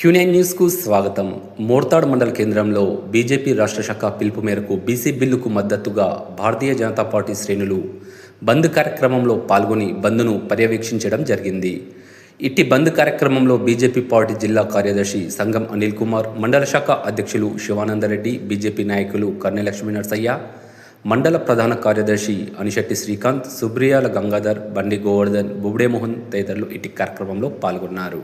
Quinine న్యూస్కు స్వాగతం. మోర్తాడ్ మండల కేంద్రంలో బీజేపీ రాష్ట్ర శాఖ పిలుపు మేరకు బీసీ బిల్లుకు మద్దతుగా భారతీయ జనతా పార్టీ శ్రేణులు బంద్ కార్యక్రమంలో పాల్గొని బంద్ను పర్యవేక్షించడం జరిగింది. ఇట్టి బంద్ కార్యక్రమంలో బీజేపీ పార్టీ జిల్లా కార్యదర్శి సంగం అనిల్ కుమార్ మండల శాఖ అధ్యక్షులు శివానందరెడ్డి బీజేపీ నాయకులు కర్ణలక్ష్మీ నరసయ్య మండల ప్రధాన కార్యదర్శి అనిశెట్టి శ్రీకాంత్ సుబ్రియాల గంగాధర్ బండి గోవర్ధన్ బుబ్డే మోహన్ తదితరులు ఇట్టి కార్యక్రమంలో పాల్గొన్నారు.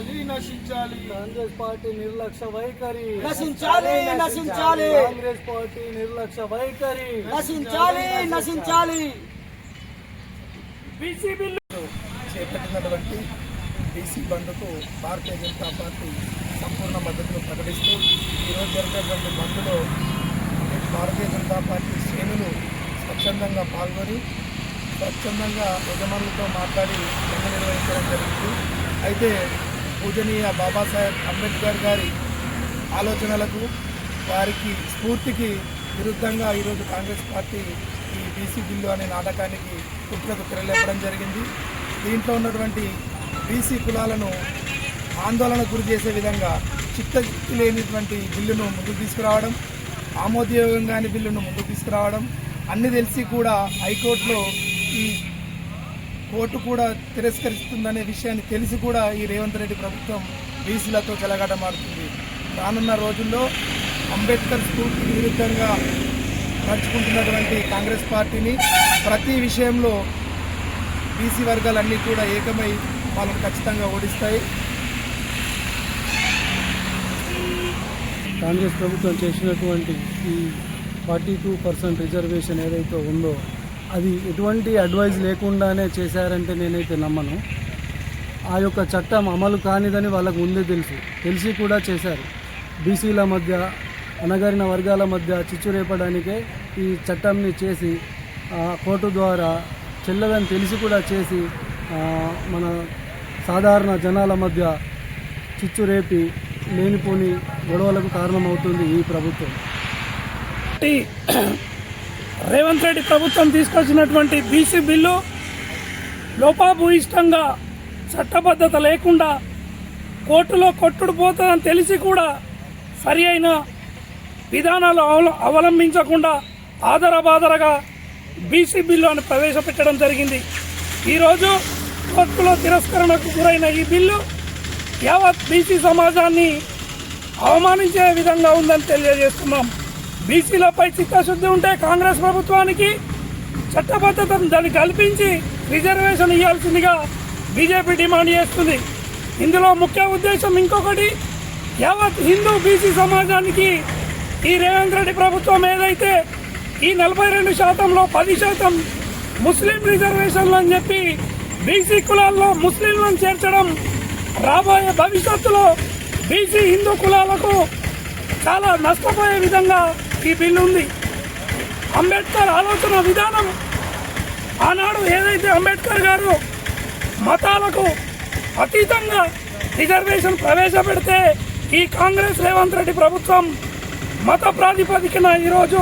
నశించాలి నశించాలి. కాంగ్రెస్ పార్టీ నిర్లక్ష్య వైఖరి. నశించాలి, నశించాలి. కాంగ్రెస్ పార్టీ నిర్లక్ష్య వైఖరి. నశించాలి నశించాలి. చేపట్టినటువంటి బీసీ బంద్కు భారతీయ జనతా పార్టీ సంపూర్ణ మద్దతును ప్రకటిస్తూ ఈరోజు జరిగినటువంటి బంద్లో భారతీయ జనతా పార్టీ శ్రేణులు స్వచ్ఛందంగా పాల్గొని స్వచ్ఛందంగా యజమానులతో మాట్లాడి నిర్వహించడం జరిగింది. అయితే పూజనీయ బాబాసాహెబ్ అంబేద్కర్ గారి ఆలోచనలకు వారికి స్ఫూర్తికి విరుద్ధంగా ఈరోజు కాంగ్రెస్ పార్టీ ఈ బీసీ బిల్లు అనే నాటకానికి కుట్రకు తెరలేపడం జరిగింది. దీంట్లో ఉన్నటువంటి బీసీ కులాలను ఆందోళన గురి చేసే విధంగా చిత్త లేనిటువంటి బిల్లును ముందుకు తీసుకురావడం ఆమోదయోగంగాని బిల్లును ముందుకు తీసుకురావడం అన్ని తెలిసి కూడా హైకోర్టులో ఈ కోర్టు కూడా తిరస్కరిస్తుందనే విషయాన్ని తెలిసి కూడా ఈ రేవంత్ రెడ్డి ప్రభుత్వం బీసీలతో చెలగాటమాడుతుంది రానున్న రోజుల్లో అంబేద్కర్ స్ఫూర్తికి విరుద్ధంగా నడుచుకుంటున్నటువంటి కాంగ్రెస్ పార్టీని ప్రతి విషయంలో బీసీ వర్గాలన్నీ కూడా ఏకమై వాళ్ళని ఖచ్చితంగా ఓడిస్తాయి. కాంగ్రెస్ ప్రభుత్వం చేసినటువంటి ఈ ఫార్టీ టూ పర్సెంట్ రిజర్వేషన్ ఏదైతే ఉందో అది ఎటువంటి అడ్వైజ్ లేకుండానే చేశారంటే నేనైతే నమ్మను. ఆ యొక్క చట్టం అమలు కానిదని వాళ్ళకు ముందే తెలుసు. తెలిసి కూడా చేశారు. బీసీల మధ్య అనగారిన వర్గాల మధ్య చిచ్చు రేపడానికే ఈ చట్టంని చేసి కోర్టు ద్వారా చెల్లదని తెలిసి కూడా చేసి మన సాధారణ జనాల మధ్య చిచ్చు రేపి లేనిపోని గొడవలకు కారణమవుతుంది ఈ ప్రభుత్వం. రేవంత్ రెడ్డి ప్రభుత్వం తీసుకొచ్చినటువంటి బీసీ బిల్లు లోపాభూయిష్టంగా చట్టబద్ధత లేకుండా కోర్టులో కొట్టుడు పోతుందని తెలిసి కూడా సరి అయిన విధానాలు అవల- అవలంబించకుండా ఆదరబాదరగా బీసీ బిల్లు అని ప్రవేశపెట్టడం జరిగింది. ఈరోజు కోర్టులో తిరస్కరణకు గురైన ఈ బిల్లు యావత్ బీసీ సమాజాన్ని అవమానించే విధంగా ఉందని తెలియజేస్తున్నాం. బీసీలపై చిత్తశుద్ధి ఉంటే కాంగ్రెస్ ప్రభుత్వానికి చట్టబద్ధతను దాన్ని కల్పించి రిజర్వేషన్ ఇవ్వాల్సిందిగా బీజేపీ డిమాండ్ చేస్తుంది. ఇందులో ముఖ్య ఉద్దేశం ఇంకొకటి యావత్ హిందూ బీసీ సమాజానికి ఈ రేవంత్ రెడ్డి ప్రభుత్వం ఏదైతే ఈ నలభై రెండు శాతంలో పది శాతం ముస్లిం రిజర్వేషన్లు అని చెప్పి బీసీ కులాల్లో ముస్లింలను చేర్చడం రాబోయే భవిష్యత్తులో బీసీ హిందూ కులాలకు చాలా నష్టపోయే విధంగా ఈ బిల్లు ఉంది. అంబేద్కర్ ఆలోచన విధానం. ఆనాడు ఏదైతే అంబేద్కర్ గారు మతాలకు అతీతంగా రిజర్వేషన్ ప్రవేశపెడితే ఈ కాంగ్రెస్ రేవంత్ రెడ్డి ప్రభుత్వం మత ప్రాతిపదికన ఈరోజు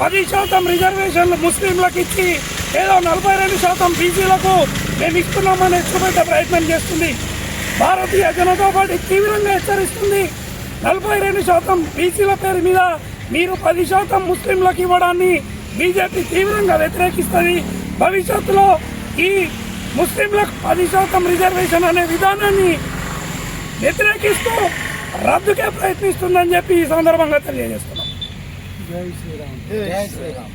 పది శాతం రిజర్వేషన్లు ముస్లింలకు ఇచ్చి ఏదో నలభై రెండు శాతం బీసీలకు మేము ఇస్తున్నామని ఎత్తుపెట్టే ప్రయత్నం చేస్తుంది. భారతీయ జనతా పార్టీ తీవ్రంగా హెచ్చరిస్తుంది. నలభై రెండు శాతం బీసీల పేరు మీద మీరు పది శాతం ముస్లింలకు ఇవ్వడాన్ని బీజేపీ తీవ్రంగా వ్యతిరేకిస్తుంది. భవిష్యత్తులో ఈ ముస్లింలకు పది శాతం రిజర్వేషన్ అనే విధానాన్ని వ్యతిరేకిస్తూ రద్దుకే ప్రయత్నిస్తుందని చెప్పి ఈ సందర్భంగా తెలియజేస్తున్నాం. జై శ్రీరామ్. జై శ్రీరామ్.